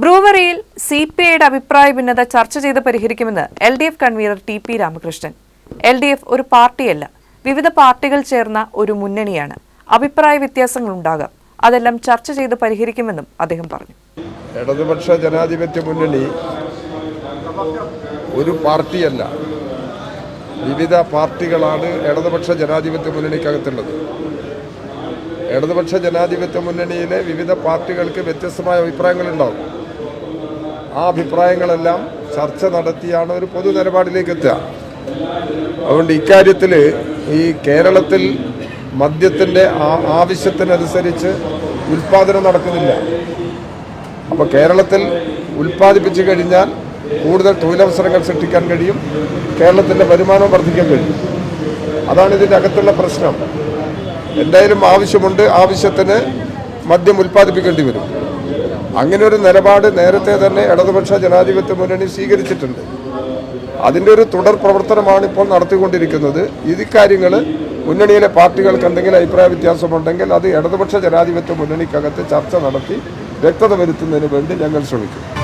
ബ്രൂവറിയിൽ C P ഐയുടെ അഭിപ്രായ ഭിന്നത ചർച്ച ചെയ്ത് പരിഹരിക്കുമെന്ന് L D F convener T P Ramakrishnan. L D F ഒരു പാർട്ടിയല്ല വിവിധ പാർട്ടികൾ ചേർന്ന ഒരു മുന്നണിയാണ്. അഭിപ്രായ വ്യത്യാസങ്ങൾ ഉണ്ടാകാം അതെല്ലാം ചർച്ച ചെയ്ത് പരിഹരിക്കുമെന്നും അദ്ദേഹം പറഞ്ഞു. ഇടതുപക്ഷ ജനാധിപത്യ മുന്നണി ഒരു പാർട്ടിയല്ല വിവിധ പാർട്ടികളാണ് ഇടതുപക്ഷ ജനാധിപത്യ മുന്നണിക്കകത്തുള്ളത്. ഇടതുപക്ഷ ജനാധിപത്യ മുന്നണിയിലെ വിവിധ പാർട്ടികൾക്ക് വ്യത്യസ്തമായ അഭിപ്രായങ്ങളുണ്ടാവും ആ അഭിപ്രായങ്ങളെല്ലാം ചർച്ച നടത്തിയാണ് ഒരു പൊതു നിലപാടിലേക്ക് എത്തുക. അതുകൊണ്ട് ഇക്കാര്യത്തിൽ ഈ കേരളത്തിൽ മദ്യത്തിന്റെ ആവശ്യത്തിനനുസരിച്ച് ഉൽപാദനം നടക്കുന്നില്ല. അപ്പോൾ കേരളത്തിൽ ഉൽപ്പാദിപ്പിച്ചു കഴിഞ്ഞാൽ കൂടുതൽ തൊഴിലവസരങ്ങൾ സൃഷ്ടിക്കാൻ കഴിയും കേരളത്തിന്റെ വരുമാനം വർദ്ധിക്കാൻ കഴിയും. അതാണ് ഇതിന്റെ അകത്തുള്ള പ്രശ്നം. എന്തായാലും ആവശ്യമുണ്ട് ആവശ്യത്തിന് മദ്യം ഉൽപ്പാദിപ്പിക്കേണ്ടി വരും. അങ്ങനെ ഒരു നിലപാട് നേരത്തെ തന്നെ ഇടതുപക്ഷ ജനാധിപത്യ മുന്നണി സ്വീകരിച്ചിട്ടുണ്ട്. അതിന്റെ ഒരു തുടർ പ്രവർത്തനമാണ് ഇപ്പോൾ നടത്തിക്കൊണ്ടിരിക്കുന്നത്. ഇത് കാര്യങ്ങൾ മുന്നണിയിലെ പാർട്ടികൾക്ക് എന്തെങ്കിലും അഭിപ്രായ വ്യത്യാസമുണ്ടെങ്കിൽ അത് ഇടതുപക്ഷ ജനാധിപത്യ മുന്നണിക്കകത്ത് ചർച്ച നടത്തി വ്യക്തത വരുത്തുന്നതിന് വേണ്ടി ഞങ്ങൾ ശ്രമിക്കും.